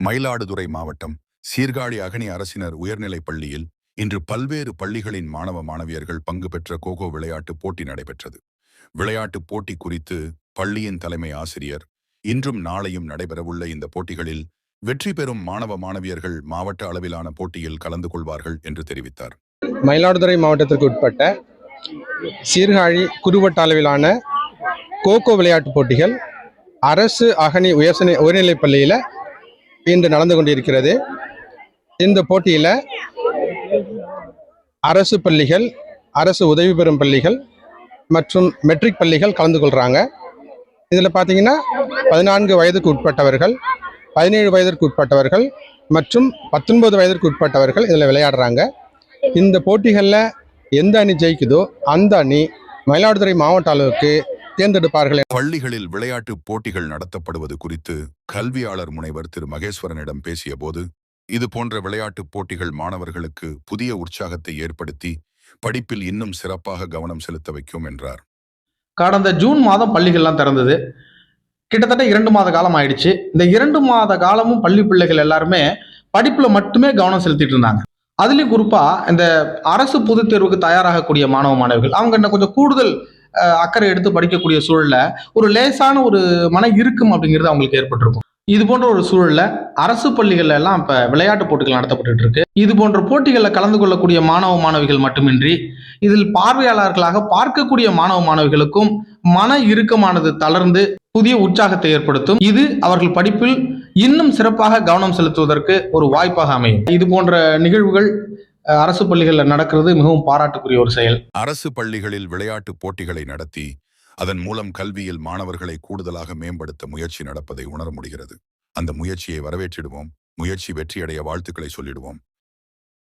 மயிலாடுதுறை மாவட்டம் சீர்காழி அகனி அரசினர் உயர்நிலைப் பள்ளியில் இன்று பல்வேறு பள்ளிகளின் மாணவ மாணவியர்கள் பங்கு பெற்ற கோகோ விளையாட்டு போட்டி நடைபெற்றது. விளையாட்டுப் போட்டி குறித்து பள்ளியின் தலைமை ஆசிரியர் இன்றும் நாளையும் நடைபெறவுள்ள இந்த போட்டிகளில் வெற்றி பெறும் மாணவ மாணவியர்கள் மாவட்ட அளவிலான போட்டியில் கலந்து கொள்வார்கள் என்று தெரிவித்தார். மயிலாடுதுறை மாவட்டத்திற்கு உட்பட்ட சீர்காழி குறுவட்ட அளவிலான கோகோ விளையாட்டுப் போட்டிகள் அரசு அகனி உயர்நிலை உயர்நிலைப் பள்ளியில் இன்று நடந்து கொண்டிருக்கிறது. இந்த போட்டியில் அரசு பள்ளிகள் அரசு உதவி பெறும் பள்ளிகள் மற்றும் மெட்ரிக் பள்ளிகள் கலந்து கொள்கிறாங்க இதில் பார்த்தீங்கன்னா பதினான்கு வயதுக்கு உட்பட்டவர்கள் பதினேழு வயதிற்கு உட்பட்டவர்கள் மற்றும் பத்தொன்பது வயதிற்கு உட்பட்டவர்கள் இதில் விளையாடுறாங்க. இந்த போட்டிகளில் எந்த அணி ஜெயிக்குதோ அந்த அணி மயிலாடுதுறை மாவட்ட அளவுக்கு தேர்ந்தெடுப்பார்கள். பள்ளிகளில் விளையாட்டுப் போட்டிகள் நடத்தப்படுவது குறித்து கல்வியாளர் முனைவர் திரு. மகேஸ்வரனிடம் பேசியபோது இது போன்ற விளையாட்டுப் போட்டிகள் மாணவர்களுக்கு புதிய உற்சாகத்தை ஏற்படுத்தி படிப்பில் இன்னும் சிறப்பாக கவனம் செலுத்த வைக்கும் என்றார். கடந்த ஜூன் மாதம் பள்ளிகள்லாம் திறந்தது. கிட்டத்தட்ட இரண்டு மாத காலம் ஆயிடுச்சு. இந்த இரண்டு மாத காலமும் பள்ளி பிள்ளைகள் எல்லாருமே படிப்புல மட்டுமே கவனம் செலுத்திட்டு இருந்தாங்க. அதுலயும் குறிப்பா இந்த அரசு பொதுத் தேர்வுக்கு தயாராகக்கூடிய மாணவ மாணவிகள் அவங்க இன்னும் கொஞ்சம் கூடுதல் அக்கறை எடுத்து படிக்கக்கூடிய சூழல்ல ஒரு லேசான ஒரு மன இறுக்கம் அப்படிங்கிறது அவங்களுக்கு ஏற்பட்டிருக்கும். இது போன்ற ஒரு சூழல்ல அரசு பள்ளிகள்ல எல்லாம் இப்ப விளையாட்டு போட்டிகள் நடத்தப்பட்டு இருக்கு. இது போன்ற போட்டிகளில் கலந்து கொள்ளக்கூடிய மாணவ மாணவிகள் மட்டுமின்றி இதில் பார்வையாளர்களாக பார்க்கக்கூடிய மாணவ மாணவிகளுக்கும் மன இறுக்கமானது தளர்ந்து புதிய உற்சாகத்தை ஏற்படுத்தும். இது அவர்கள் படிப்பில் இன்னும் சிறப்பாக கவனம் செலுத்துவதற்கு ஒரு வாய்ப்பாக அமையும். இது போன்ற நிகழ்வுகள் அரசு பள்ளிகளில் நடக்கிறது மிகவும் பாராட்டுக்குரிய ஒரு செயல். அரசு பள்ளிகளில் விளையாட்டு போட்டிகளை நடத்தி அதன் மூலம் கல்வியில் மாணவர்களை கூடுதலாக மேம்படுத்த முயற்சி நடப்பதை உணர முடிகிறது. அந்த முயற்சியை வரவேற்றிடுவோம். முயற்சி வெற்றியடைய வாழ்த்துக்களை சொல்லிடுவோம்.